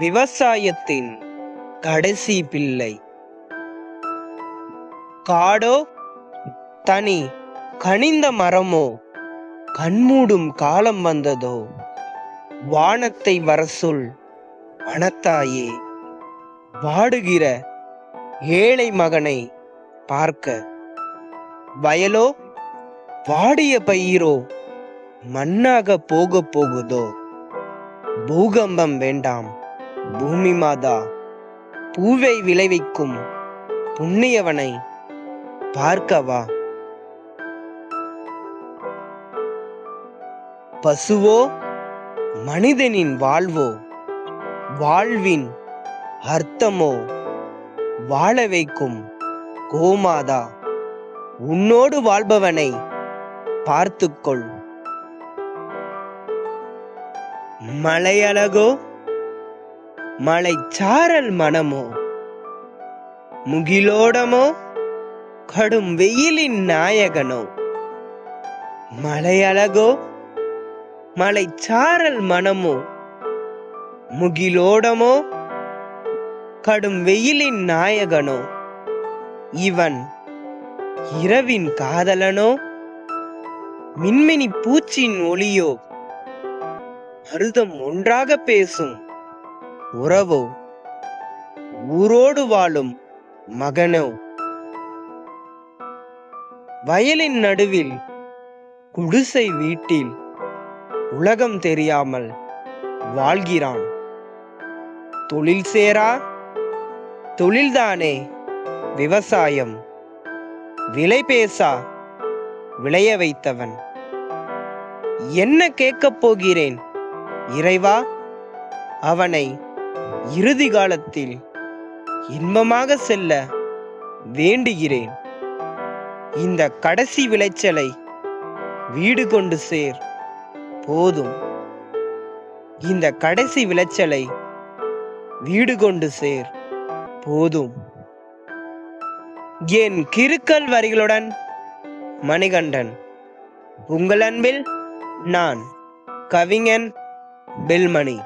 விவசாயத்தின் கடைசி பிள்ளை. காடோ தனி கனிந்த மரமோ கண்மூடும் காலம் வந்ததோ வானத்தை வரசொல் வனத்தாயே வாடுகிற ஏழை மகனை பார்க்க. வயலோ வாடிய பயிரோ மண்ணாக போக போகுதோ பூகம்பம் வேண்டாம். பூமி மாதா பூவை விளைவிக்கும் புண்ணியவனை பார்க்கவா? பசுவோ மனிதனின் வாழ்வோ வாழ்வின் அர்த்தமோ வாழ வைக்கும் கோமாதா உன்னோடு வாழ்பவனை பார்த்துக்கொள். மலையழகோ மலைச்சாரல் மனமோ? முகிலோடமோ? கடும் வெயிலின் நாயகனோ? மலையழகோ? மலைச்சாரல் மனமோ? முகிலோடமோ? கடும் வெயிலின் நாயகனோ? இவன் இரவின் காதலனோ? மின்மினி பூச்சின் ஒளியோ? மருதம் ஒன்றாக பேசும் உறவோ? ஊரோடு வாழும் மகனோ? வயலின் நடுவில் குடிசை வீட்டில் உலகம் தெரியாமல் வாழ்கிறான். தொழில் சேரா? தொழில்தானே விவசாயம். விலை பேசா? விளைய வைத்தவன். என்ன கேட்கப் போகிறேன் இறைவா? அவனை இறுதி காலத்தில் இன்பமாக செல்ல வேண்டுகிறேன். இந்த கடைசி விளைச்சலை வீடு கொண்டு சேர் போதும். இந்த கடைசி விளைச்சலை வீடு கொண்டு சேர் போதும். என் கிருக்கல் வரிகளுடன் மணிகண்டன் உங்கள் அன்பில் நான் கவிஞன் பெல்மணி.